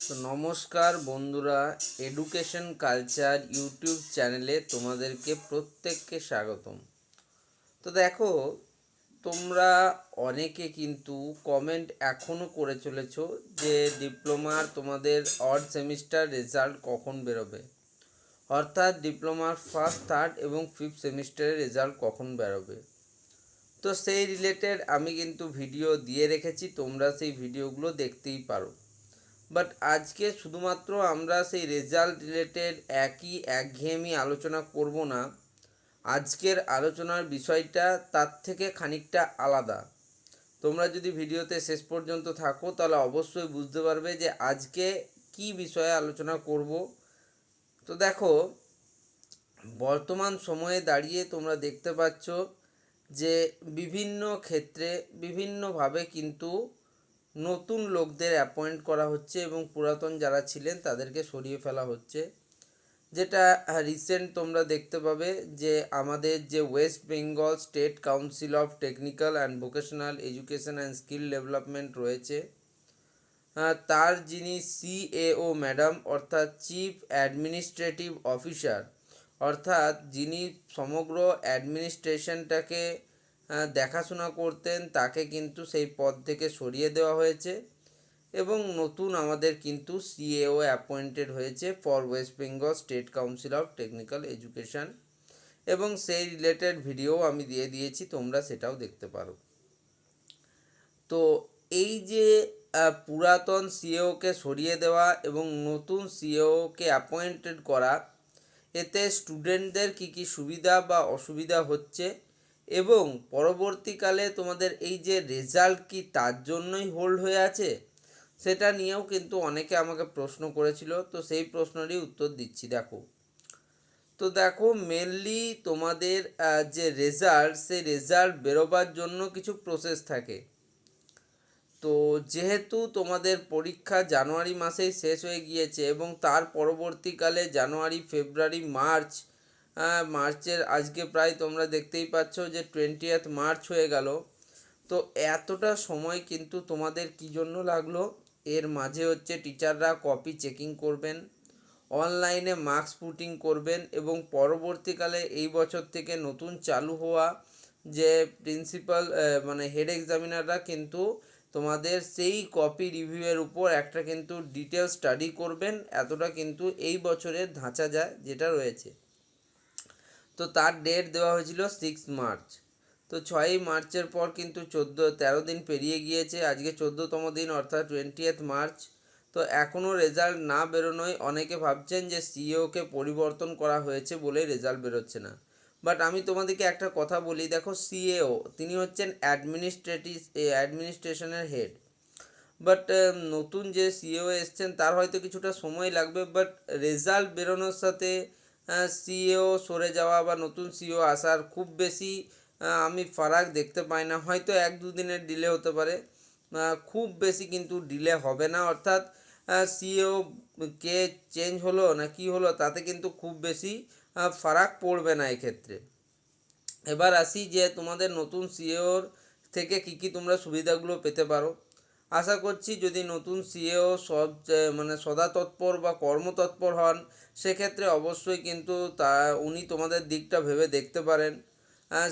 তো নমস্কার বন্ধুরা এডুকেশন কালচার ইউটিউব চ্যানেলে তোমাদেরকে প্রত্যেককে স্বাগতম। তো দেখো, তোমরা অনেকে কিন্তু কমেন্ট এখনও করে চলেছো যে ডিপ্লোমার তোমাদের অড সেমিস্টার রেজাল্ট কখন বেরোবে। অর্থাৎ ডিপ্লোমার ফার্স্ট থার্ড এবং ফিফথ সেমিস্টারের রেজাল্ট কখন বেরোবে। তো সেই রিলেটেড আমি কিন্তু ভিডিও দিয়ে রেখেছি, তোমরা সেই ভিডিওগুলো দেখতেই পারো। বাট আজকে শুধুমাত্র আমরা সেই রেজাল্ট রিলেটেড একই একঘেয়েমি আলোচনা করব না। আজকের আলোচনার বিষয়টা তার থেকে খানিকটা আলাদা। তোমরা যদি ভিডিওতে শেষ পর্যন্ত থাকো, তাহলে অবশ্যই বুঝতে পারবে যে আজকে কি বিষয়ে আলোচনা করব। তো দেখো, বর্তমান সময়ে দাঁড়িয়ে তোমরা দেখতে পাচ্ছ যে বিভিন্ন ক্ষেত্রে বিভিন্নভাবে কিন্তু নতুন লোকদের অ্যাপয়েন্ট করা হচ্ছে এবং পুরাতন যারা ছিলেন তাদেরকে সরিয়ে ফেলা হচ্ছে। যেটা রিসেন্ট তোমরা দেখতে পাবে যে আমাদের যে West Bengal State Council of Technical and Vocational Education and Skill Development রয়েছে। তার যিনি সিএও ম্যাডাম অর্থাৎ চিফ অ্যাডমিনিস্ট্রেটিভ অফিসার অর্থাৎ যিনি সমগ্র অ্যাডমিনিস্ট্রেশনটাকে দেখাশোনা করতেন, তাকে কিন্তু সেই পদ থেকে সরিয়ে দেওয়া হয়েছে এবং নতুন আমাদের কিন্তু সিএও অ্যাপয়েন্টেড হয়েছে for West Bengal State Council of Technical Education এবং সেই রিলেটেড ভিডিও আমি দিয়ে দিয়েছি, তোমরা সেটাও দেখতে পারো। তো এই যে পুরাতন সিএওকে সরিয়ে দেওয়া এবং নতুন সিএওকে অ্যাপয়েন্টেড করা, এতে স্টুডেন্টদের কি কি সুবিধা বা অসুবিধা হচ্ছে এবং পরবর্তীকালে তোমাদের এই যে রেজাল্ট কি তার জন্যই হোল্ড হয়ে আছে, সেটা নিয়েও কিন্তু অনেকে আমাকে প্রশ্ন করেছিল। তো সেই প্রশ্নেরই উত্তর দিচ্ছি, দেখো। তো দেখো মেনলি তোমাদের যে রেজাল্ট সেই রেজাল্ট বেরোবার জন্য কিছু প্রসেস থাকে। তো যেহেতু তোমাদের পরীক্ষা জানুয়ারি মাসেই শেষ হয়ে গিয়েছে এবং তার পরবর্তীকালে জানুয়ারি, ফেব্রুয়ারি, মার্চ মার্চের, আজকে প্রায় তোমরা দেখতেই পাচ্ছ যে টোয়েন্টিয়েথ মার্চ হয়ে গেল। তো এতটা সময় কিন্তু তোমাদের কি জন্য লাগল? এর মাঝে হচ্ছে টিচাররা কপি চেকিং করবেন অনলাইনে মার্কস পুটিং করবেন এবং পরবর্তীকালে এই বছর থেকে নতুন চালু হওয়া যে প্রিন্সিপাল মানে হেড এক্সামিনাররা কিন্তু তোমাদের সেই কপি রিভিউয়ের উপর একটা কিন্তু ডিটেল স্টাডি করবেন। এতটা কিন্তু এই বছরের ধাঁচা যায় যেটা রয়েছে। তো তার ডেট দেওয়া হয়েছিল সিক্স মার্চ। তো ছয়ই মার্চের পর কিন্তু চোদ্দ, তেরো দিন পেরিয়ে গিয়েছে। আজকে চোদ্দোতম দিন, অর্থাৎ টোয়েন্টিয়েথ মার্চ। তো এখনও রেজাল্ট না বেরোনোয় অনেকে ভাবছেন যে সিইওকে পরিবর্তন করা হয়েছে বলেই রেজাল্ট বেরোচ্ছে না। বাট আমি তোমাদেরকে একটা কথা বলি, দেখো সিএও তিনি হচ্ছেন অ্যাডমিনিস্ট্রেটিভ অ্যাডমিনিস্ট্রেশনের হেড বাট নতুন যে সিইও এসছেন, তার হয়তো কিছুটা সময় লাগবে বাট রেজাল্ট বেরোনোর সাথে সিইও সরে যাওয়া বা নতুন সিইও আসার খুব বেশি আমি ফারাক দেখতে পাই না। হয়তো এক দুদিনের ডিলে হতে পারে খুব বেশি কিন্তু ডিলে হবে না। অর্থাৎ সিও কে চেঞ্জ হলো না কি হলো, তাতে কিন্তু খুব বেশি ফারাক পড়বে না এক্ষেত্রে। এবার আসি যে তোমাদের নতুন সিওর থেকে কি কি তোমরা সুবিধাগুলো পেতে পারো। আশা করছি যদি নতুন সিএও সব মানে সদা তৎপর বা কর্মতৎপর হন, সেক্ষেত্রে অবশ্যই কিন্তু তা, উনি তোমাদের দিকটা ভেবে দেখতে পারেন।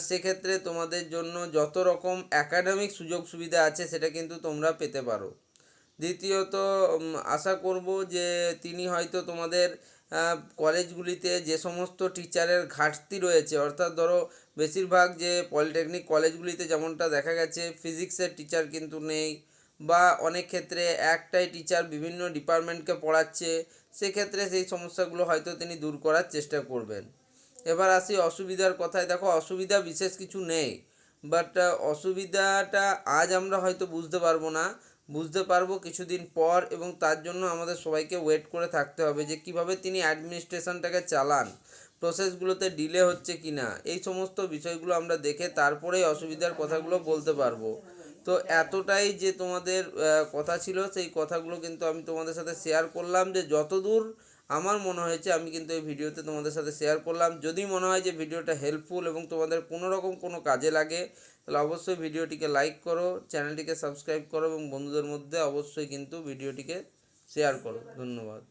সেক্ষেত্রে তোমাদের জন্য যত রকম একাডেমিক সুযোগ সুবিধা আছে, সেটা কিন্তু তোমরা পেতে পারো। দ্বিতীয়ত আশা করব যে তিনি হয়তো তোমাদের কলেজগুলিতে যে সমস্ত টিচারের ঘাটতি রয়েছে, অর্থাৎ ধরো বেশিরভাগ যে পলিটেকনিক কলেজগুলিতে যেমনটা দেখা গেছে ফিজিক্সের টিচার কিন্তু নেই বা অনেক ক্ষেত্রে একটাই টিচার বিভিন্ন ডিপার্টমেন্টকে পড়াচ্ছে, সেক্ষেত্রে সেই সমস্যাগুলো হয়তো তিনি দূর করার চেষ্টা করবেন। এবার আসি অসুবিধার কথায়। দেখো, অসুবিধা বিশেষ কিছু নেই বাট অসুবিধাটা আজ আমরা হয়তো বুঝতে পারব না। বুঝতে পারব কিছুদিন পর এবং তার জন্য আমাদের সবাইকে ওয়েট করে থাকতে হবে যে কীভাবে তিনি অ্যাডমিনিস্ট্রেশনটাকে চালান প্রসেসগুলোতে ডিলে হচ্ছে কি না এই সমস্ত বিষয়গুলো আমরা দেখে তারপরেই অসুবিধার কথাগুলো বলতে পারব। তো এতটাই যে তোমাদের কথা ছিল, সেই কথাগুলো কিন্তু আমি তোমাদের সাথে শেয়ার করলাম যে যতদূর আমার মনে হয়েছে আমি কিন্তু এই ভিডিওতে তোমাদের সাথে শেয়ার করলাম। যদি মনে হয় যে ভিডিওটা হেল্পফুল এবং তোমাদের কোনো রকম কোনো কাজে লাগে, তাহলে অবশ্যই ভিডিওটিকে লাইক করো চ্যানেলটিকে সাবস্ক্রাইব করো এবং বন্ধুদের মধ্যে অবশ্যই কিন্তু ভিডিওটিকে শেয়ার করো। ধন্যবাদ।